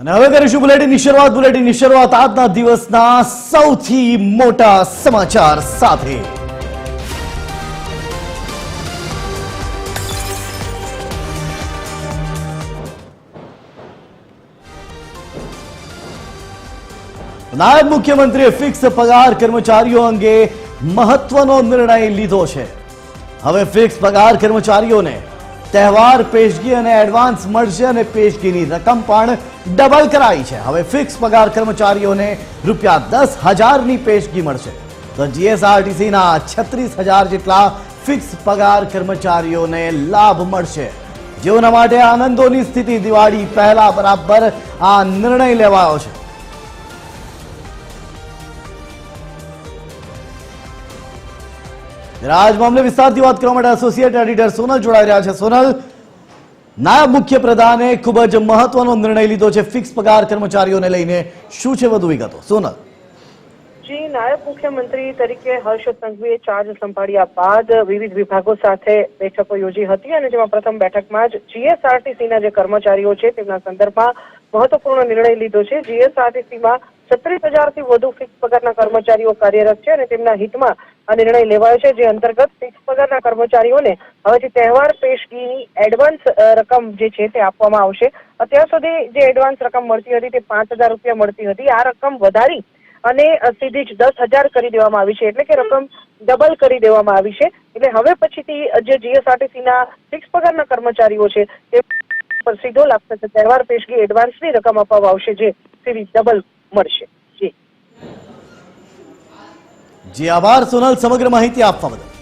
અને હવે કરીશું બુલેટિનની શરૂઆત. બુલેટિનની શરૂઆત આજના દિવસના સૌથી મોટા સમાચાર સાથે. નાયબ મુખ્યમંત્રીએ ફિક્સ પગાર કર્મચારીઓ અંગે મહત્વનો નિર્ણય લીધો છે. હવે ફિક્સ પગાર કર્મચારીઓને તહેવાર પેશગી અને એડવાન્સ મળશે અને પેશગીની રકમ પણ ડબલ કરાઈ છે. હવે ફિક્સ પગાર કર્મચારીઓને રૂપિયા દસ હજારની પેશગી મળશે. તો જીએસઆરટીસીના છત્રીસ હજાર જેટલા ફિક્સ પગાર કર્મચારીઓને લાભ મળશે. જેઓના માટે આનંદોની સ્થિતિ દિવાળી પહેલા બરાબર આ નિર્ણય લેવાયો છે. આજ મામલે વિસ્તારથી વાત કરવા માટે એસોસિએટ એડિટર સોનલ જોડાઈ રહ્યા છે. સોનલ, નાયબ મુખ્ય પ્રધાને ખૂબ જ મહત્વનો નિર્ણય લીધો છે. ફિક્સ પગાર કર્મચારીઓને લઈને શું છે વધુ વિગતો? સોનલ. જી, નાયબ મુખ્યમંત્રી તરીકે હર્ષ સંઘવીએ ચાર્જ સંભાળ્યા બાદ વિવિધ વિભાગો સાથે બેઠકો યોજી હતી અને જેમાં પ્રથમ બેઠકમાં જ જીએસઆરટીસીના જે કર્મચારીઓ છે તેમના સંદર્ભમાં મહત્વપૂર્ણ નિર્ણય લીધો છે. જીએસઆરટીસીમાં છત્રીસ હજારથી વધુ ફિક્સ પગારના કર્મચારીઓ કાર્યરત છે અને તેમના હિતમાં આ નિર્ણય લેવાયો છે, જે અંતર્ગત ફિક્સ પગારના કર્મચારીઓને હવેથી તહેવાર પેશગીની એડવાન્સ રકમ જે છે તે આપવામાં આવશે. અત્યાર સુધી જે એડવાન્સ રકમ મળતી હતી તે પાંચ હજાર રૂપિયા મળતી હતી. આ રકમ વધારી અને સીધી જ દસ હજાર કરી દેવામાં આવી છે. એટલે કે રકમ ડબલ કરી દેવામાં આવી છે. એટલે હવે પછીથી જે જીએસઆરટીસીના ફિક્સ પગારના કર્મચારીઓ છે, તે પર સીધો લાભ થશે તહેવાર પેશગી એડવાન્સની રકમ આપવામાં આવશે, જે સીધી ડબલ મળશે. જી. આભાર. સોનલ સમગ્ર માહિતી આપવા બદલ.